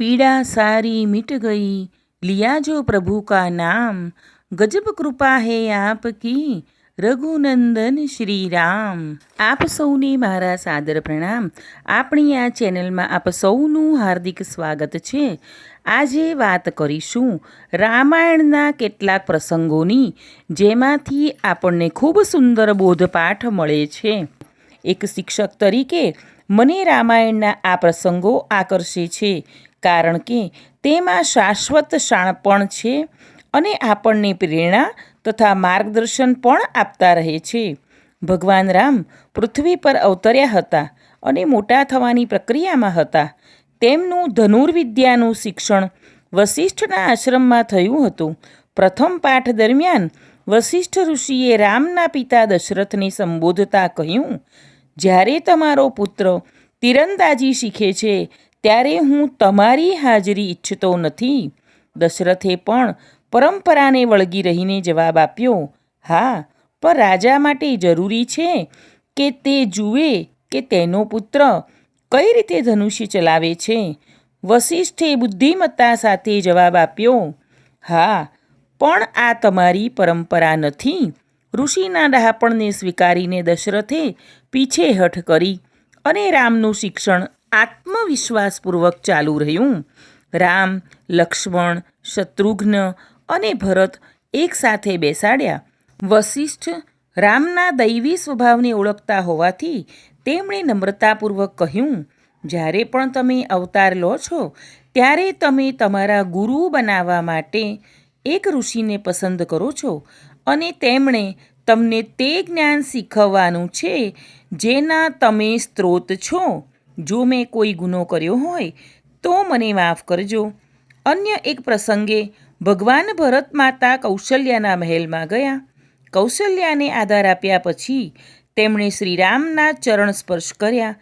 पीड़ा सारी मिट गई लिया जो प्रभु का नाम ગજબ કૃપા હે આપકી રઘુનંદન શ્રી રામ આપ સૌને મારા સાદર પ્રણામ આપણી આ ચેનલમાં આપ સૌનું હાર્દિક સ્વાગત છે આજે વાત કરીશું રામાયણના કેટલાક પ્રસંગોની જેમાંથી આપણને ખૂબ સુંદર બોધપાઠ મળે છે એક શિક્ષક તરીકે મને રામાયણના આ પ્રસંગો આકર્ષે છે કારણ કે તેમાં શાશ્વત શાણપણ છે અને આપણને પ્રેરણા તથા માર્ગદર્શન પણ આપતા રહે છે. ભગવાન રામ પૃથ્વી પર અવતર્યા હતા અને મોટા થવાની પ્રક્રિયામાં હતા. તેમનું ધનુર્વિદ્યાનું શિક્ષણ વસિષ્ઠના આશ્રમમાં થયું હતું. પ્રથમ પાઠ દરમિયાન વસિષ્ઠ ઋષિએ રામના પિતા દશરથને સંબોધતા કહ્યું, જ્યારે તમારો પુત્ર તીરંદાજી શીખે છે ત્યારે હું તમારી હાજરી ઈચ્છતો નથી. દશરથે પણ પરંપરાને વળગી રહીને જવાબ આપ્યો, હા, પણ રાજા માટે જરૂરી છે કે તે જુએ કે તેનો પુત્ર કઈ રીતે ધનુષ્ય ચલાવે છે. વસિષ્ઠે બુદ્ધિમત્તા સાથે જવાબ આપ્યો, હા, પણ આ તમારી પરંપરા નથી. ઋષિના ડહાપણને સ્વીકારીને દશરથે પીછેહઠ કરી અને રામનું શિક્ષણ આત્મવિશ્વાસપૂર્વક ચાલુ રહ્યું. રામ, લક્ષ્મણ, શત્રુઘ્ન અને ભરત એકસાથે બેસાડ્યા. વસિષ્ઠ રામના દૈવી સ્વભાવને ઓળખતા હોવાથી તેમણે નમ્રતાપૂર્વક કહ્યું, જ્યારે પણ તમે અવતાર લો છો, ત્યારે તમે તમારા ગુરુ બનાવવા માટે એક ઋષિને પસંદ કરો છો અને તેમણે તમને તે જ્ઞાન શીખવવાનું છે, જેના તમે સ્ત્રોત છો. જો મેં કોઈ ગુનો કર્યો હોય, તો મને માફ કરજો. અન્ય એક પ્રસંગે, ભગવાન ભરત માતા કૌશલ્યાના મહેલમાં ગયા. કૌશલ્યાને આધાર આપ્યા પછી, તેમણે શ્રીરામના ચરણ સ્પર્શ કર્યા,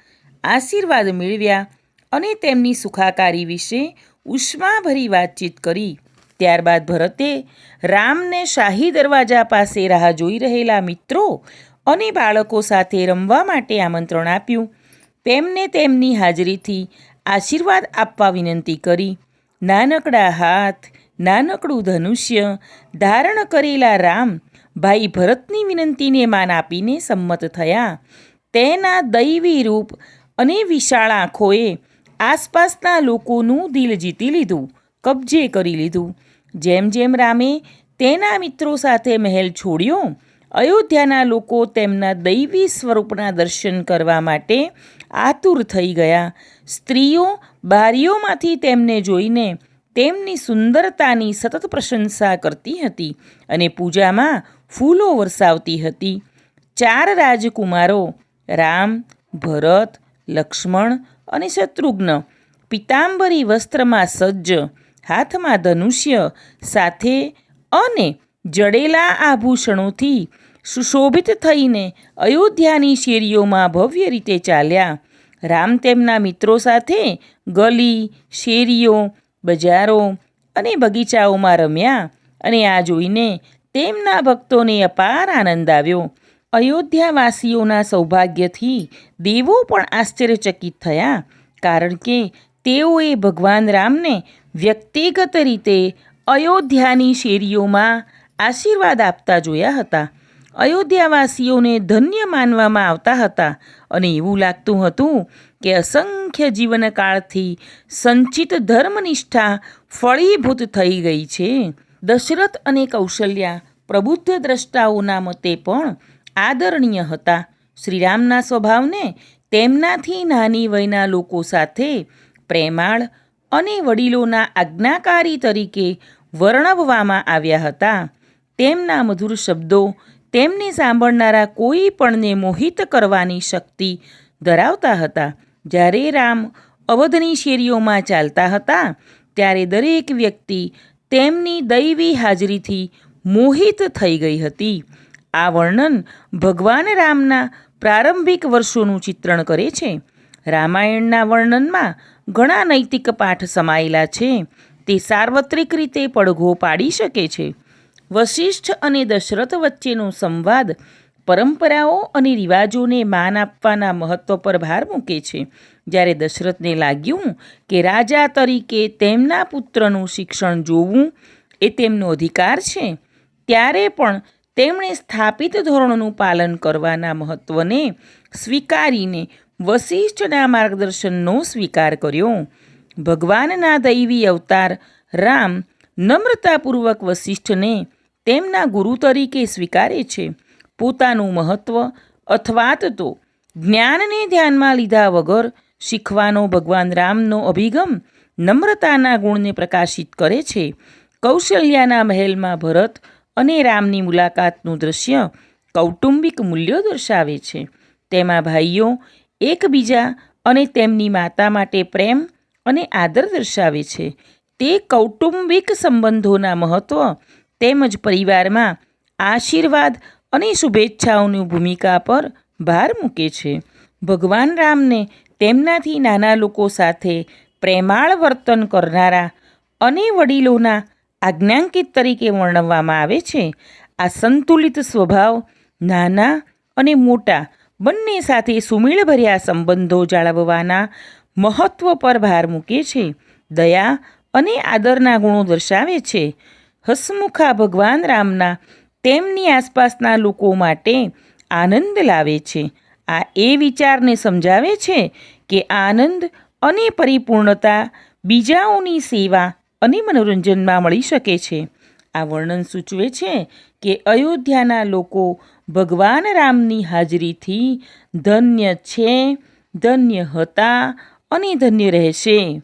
આશીર્વાદ મેળવ્યા અને તેમની સુખાકારી વિશે ઉષ્માભરી વાતચીત કરી. ત્યારબાદ ભરતે રામને શાહી દરવાજા પાસે રાહ જોઈ રહેલા મિત્રો અને બાળકો સાથે રમવા માટે આમંત્રણ આપ્યું. તેમને તેમની હાજરીથી આશીર્વાદ આપવા વિનંતી કરી. નાનકડા હાથ, નાનકડું ધનુષ્ય, ધારણ કરેલા રામ ભાઈ ભરતની વિનંતીને માન આપીને સંમત થયા. તેના દૈવી રૂપ અને વિશાળ આંખોએ આસપાસના લોકોનું દિલ જીતી લીધું, કબજે કરી લીધું. જેમ જેમ રામે તેના મિત્રો સાથે મહેલ છોડ્યો, અયોધ્યાના લોકો તેમના દૈવી સ્વરૂપના દર્શન કરવા માટે આતુર થઈ ગયા. સ્ત્રીઓ બારીઓમાંથી તેમને જોઈને તેમની સુંદરતાની સતત પ્રશંસા કરતી હતી અને પૂજામાં ફૂલો વરસાવતી હતી. ચાર રાજકુમારો રામ, ભરત, લક્ષ્મણ અને શત્રુઘ્ન પિતાંબરી વસ્ત્રમાં સજ્જ, હાથમાં ધનુષ્ય સાથે અને જડેલા આભૂષણોથી સુશોભિત થઈને અયોધ્યાની શેરીઓમાં ભવ્ય રીતે ચાલ્યા. રામ તેમના મિત્રો સાથે ગલી, શેરીઓ, બજારો અને બગીચાઓમાં રમ્યા અને આ જોઈને તેમના ભક્તોને અપાર આનંદ આવ્યો. અયોધ્યાવાસીઓના સૌભાગ્યથી દેવો પણ આશ્ચર્યચકિત થયા, કારણ કે તેઓએ ભગવાન રામને વ્યક્તિગત રીતે અયોધ્યાની શેરીઓમાં આશીર્વાદ આપતા જોયા હતા. અયોધ્યાવાસીઓને ધન્ય માનવામાં આવતા હતા અને એવું લાગતું હતું કે અસંખ્ય જીવનકાળથી સંચિત ધર્મનિષ્ઠા ફળીભૂત થઈ ગઈ છે. દશરથ અને કૌશલ્યા પ્રબુદ્ધ દ્રષ્ટાઓના મતે પણ આદરણીય હતા. શ્રીરામના સ્વભાવને તેમનાથી નાની વયના લોકો સાથે પ્રેમાળ અને વડીલોના આજ્ઞાકારી તરીકે વર્ણવવામાં આવ્યા હતા. તેમના મધુર શબ્દો તેમને સાંભળનારા કોઈ પણને મોહિત કરવાની શક્તિ ધરાવતા હતા. જ્યારે રામ અવધની શેરીઓમાં ચાલતા હતા, ત્યારે દરેક વ્યક્તિ તેમની દૈવી હાજરીથી મોહિત થઈ ગઈ હતી. આ વર્ણન ભગવાન રામના પ્રારંભિક વર્ષોનું ચિત્રણ કરે છે. રામાયણના વર્ણનમાં ઘણા નૈતિક પાઠ સમાયેલા છે. તે સાર્વત્રિક રીતે પડઘો પાડી શકે છે. વશિષ્ઠ અને દશરથ વચ્ચેનો સંવાદ પરંપરાઓ અને રિવાજોને માન આપવાના મહત્ત્વ પર ભાર મૂકે છે. જ્યારે દશરથને લાગ્યું કે રાજા તરીકે તેમના પુત્રનું શિક્ષણ જોવું એ તેમનો અધિકાર છે, ત્યારે પણ તેમણે સ્થાપિત ધોરણોનું પાલન કરવાના મહત્ત્વને સ્વીકારીને વશિષ્ઠના માર્ગદર્શનનો સ્વીકાર કર્યો. ભગવાનના દૈવી અવતાર રામ નમ્રતાપૂર્વક વશિષ્ઠને તેમના ગુરુ તરીકે સ્વીકારે છે. પોતાનું મહત્ત્વ અથવા તો જ્ઞાનને ધ્યાનમાં લીધા વગર શીખવાનો ભગવાન રામનો અભિગમ નમ્રતાના ગુણને પ્રકાશિત કરે છે. કૌશલ્યાના મહેલમાં ભરત અને રામની મુલાકાતનું દૃશ્ય કૌટુંબિક મૂલ્યો દર્શાવે છે. તેમાં ભાઈઓ એકબીજા અને તેમની માતા માટે પ્રેમ અને આદર દર્શાવે છે. તે કૌટુંબિક સંબંધોના મહત્ત્વ તેમજ પરિવારમાં આશીર્વાદ અને શુભેચ્છાઓની ભૂમિકા પર ભાર મૂકે છે. ભગવાન રામને તેમનાથી નાના લોકો સાથે પ્રેમાળ વર્તન કરનારા અને વડીલોના આજ્ઞાંકિત તરીકે વર્ણવવામાં આવે છે. આ સંતુલિત સ્વભાવ નાના અને મોટા બંને સાથે સુમેળભર્યા સંબંધો જાળવવાના મહત્ત્વ પર ભાર મૂકે છે. દયા અને આદરના ગુણો દર્શાવે છે. હસમુખા ભગવાન રામના, તેમની આસપાસના લોકો માટે આનંદ લાવે છે. આ એ વિચારને સમજાવે છે કે આનંદ અને પરિપૂર્ણતા બીજાઓની સેવા અને મનોરંજનમાં મળી શકે છે. આ વર્ણન સૂચવે છે કે અયોધ્યાના લોકો ભગવાન રામની હાજરીથી ધન્ય છે, ધન્ય હતા અને ધન્ય રહેશે.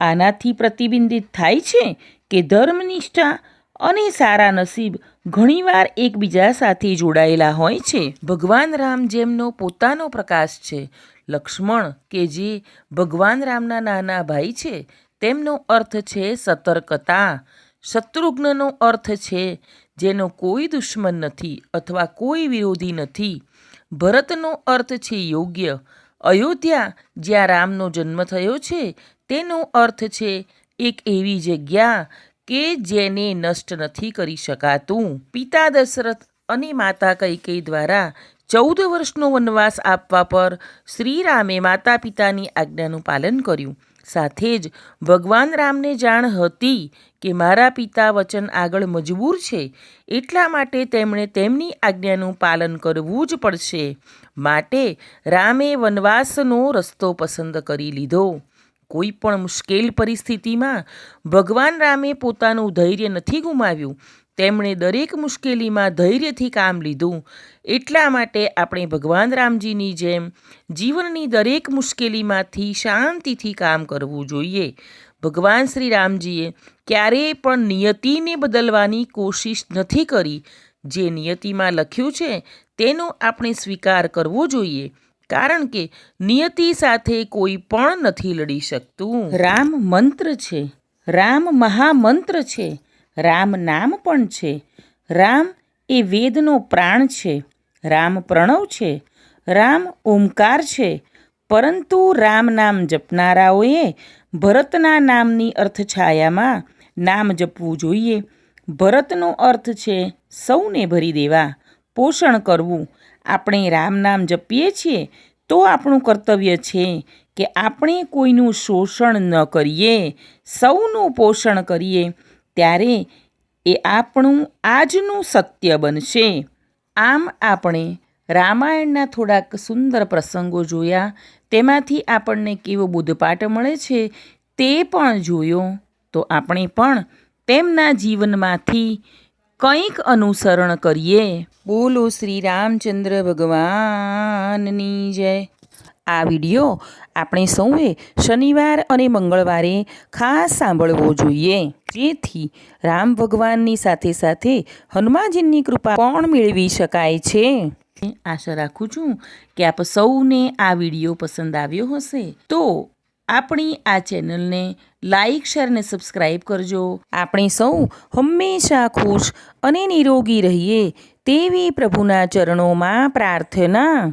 આનાથી પ્રતિબિંબિત થાય છે કે ધર્મનિષ્ઠા અને સારા નસીબ ઘણીવાર એકબીજા સાથે જોડાયેલા હોય છે. ભગવાન રામ જેમનો પોતાનો પ્રકાશ છે, લક્ષ્મણ કે જે ભગવાન રામના નાના ભાઈ છે, તેમનો અર્થ છે સતર્કતા. શત્રુઘ્નનો અર્થ છે જેનો કોઈ દુશ્મન નથી અથવા કોઈ વિરોધી નથી. ભરતનો અર્થ છે યોગ્ય. અયોધ્યા જ્યાં રામનો જન્મ થયો છે, તેનો અર્થ છે એક એવી જગ્યા કે જેને નષ્ટ નથી કરી શકાતું. પિતા દશરથ અને માતા કૈકેયી દ્વારા ચૌદ વર્ષનો વનવાસ આપવા પર શ્રીરામે માતા પિતાની આજ્ઞાનું પાલન કર્યું. સાથે જ ભગવાન રામને જાણ હતી કે મારા પિતા વચન આગળ મજબૂર છે, એટલા માટે તેમણે તેમની આજ્ઞાનું પાલન કરવું જ પડશે. માટે રામે વનવાસનો રસ્તો પસંદ કરી લીધો. કોઈ પણ મુશ્કેલ પરિસ્થિતિમાં ભગવાન રામે પોતાનું ધૈર્ય નથી ગુમાવ્યું. તેમણે દરેક મુશ્કેલીમાં ધૈર્યથી કામ લીધું. એટલા માટે આપણે ભગવાન રામજીની જેમ જીવનની દરેક મુશ્કેલીમાંથી શાંતિથી કામ કરવું જોઈએ. ભગવાન શ્રી રામજીએ ક્યારેય પણ નિયતિને બદલવાની કોશિશ નથી કરી. જે નિયતિમાં લખ્યું છે, તેનો આપણે સ્વીકાર કરવો જોઈએ. કારણ કે નિયતિ સાથે કોઈ પણ નથી લડી શકતું. રામ મંત્ર છે. રામ મહામંત્ર છે. રામ નામ પણ છે. રામ એ વેદનો પ્રાણ છે. રામ પ્રણવ છે. રામ ઓમકાર છે. પરંતુ રામ નામ જપનારાઓએ ભરતના નામની અર્થછાયામાં નામ જપવું જોઈએ. ભરતનો અર્થ છે સૌને ભરી દેવા, પોષણ કરવું આપણે રામ નામ જપીએ છીએ, તો આપણું કર્તવ્ય છે કે આપણે કોઈનું શોષણ ન કરીએ, સૌનું પોષણ કરીએ, ત્યારે એ આપણું આજનું સત્ય બનશે. આમ આપણે રામાયણના થોડાક સુંદર પ્રસંગો જોયા, તેમાંથી આપણને કેવો બુદ્ધપાઠ મળે છે તે પણ જોયો, તો આપણે પણ તેમના જીવનમાંથી કંઈક અનુસરણ કરીએ. બોલો શ્રી રામચંદ્ર ભગવાનની જય. આ વીડિયો આપણે સૌએ શનિવાર અને મંગળવારે ખાસ સાંભળવો જોઈએ. જેથી રામ ભગવાનની સાથે સાથે હનુમાનજીની કૃપા પણ મેળવી શકાય છે. આશા રાખું છું કે આપ સૌને આ વીડિયો પસંદ આવ્યો હશે. તો આપણી આ ચેનલને લાઈક, શેર અને સબસ્ક્રાઈબ કરજો. આપણે સૌ હંમેશા ખુશ અને નિરોગી રહીએ તેવી પ્રભુના ચરણોમાં પ્રાર્થના